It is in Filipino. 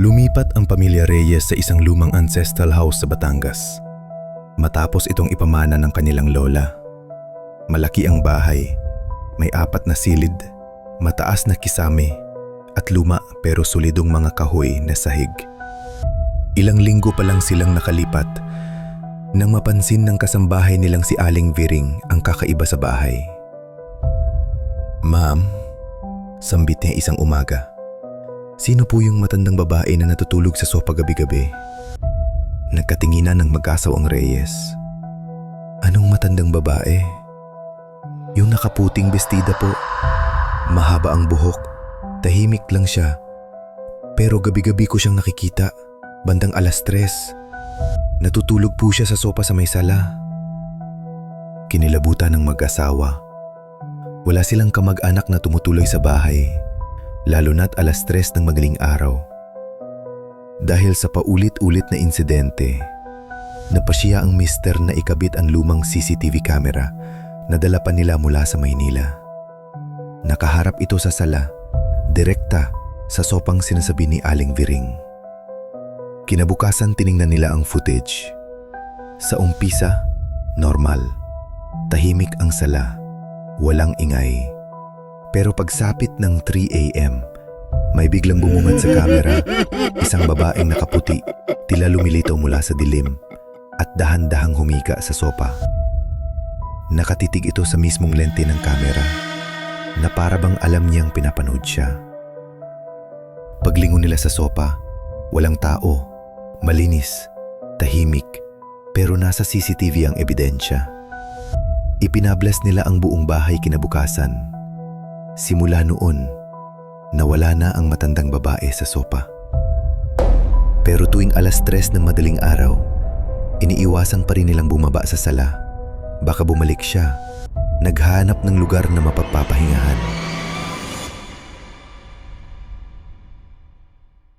Lumipat ang pamilya Reyes sa isang lumang ancestral house sa Batangas. Matapos itong ipamana ng kanilang lola. Malaki ang bahay, may apat na silid, mataas na kisame, at luma pero solidong mga kahoy na sahig. Ilang linggo pa lang silang nakalipat nang mapansin ng kasambahay nilang si Aling Viring ang kakaiba sa bahay. Ma'am, sambit niya isang umaga. Sino po yung matandang babae na natutulog sa sopa gabi-gabi? Nagkatinginan ng mag-asaw ang Reyes. Anong matandang babae? Yung nakaputing bestida po. Mahaba ang buhok. Tahimik lang siya. Pero gabi-gabi ko siyang nakikita. Bandang alas tres. Natutulog po siya sa sopa sa may sala. Kinilabutan ng mag-asawa. Wala silang kamag-anak na tumutuloy sa bahay, lalo na't alas tres ng magaling araw. Dahil sa paulit-ulit na insidente, napasya ang mister na ikabit ang lumang CCTV camera na dala pa nila mula sa Maynila. Nakaharap ito sa sala, direkta sa sopang sinasabi ni Aling Viring. Kinabukasan tiningnan nila ang footage. Sa umpisa, normal. Tahimik ang sala, walang ingay. Pero pagsapit ng 3 a.m., may biglang bumungad sa kamera, isang babaeng nakaputi, tila lumilitaw mula sa dilim, at dahan-dahang humika sa sopa. Nakatitig ito sa mismong lente ng kamera, na para bang alam niyang pinapanood siya. Paglingon nila sa sopa, walang tao, malinis, tahimik, pero nasa CCTV ang ebidensya. Ipinabless nila ang buong bahay kinabukasan. Simula noon, nawala na ang matandang babae sa sopa. Pero tuwing alas tres ng madaling araw, iniiwasan pa rin nilang bumaba sa sala. Baka bumalik siya, naghanap ng lugar na mapagpapahingahan.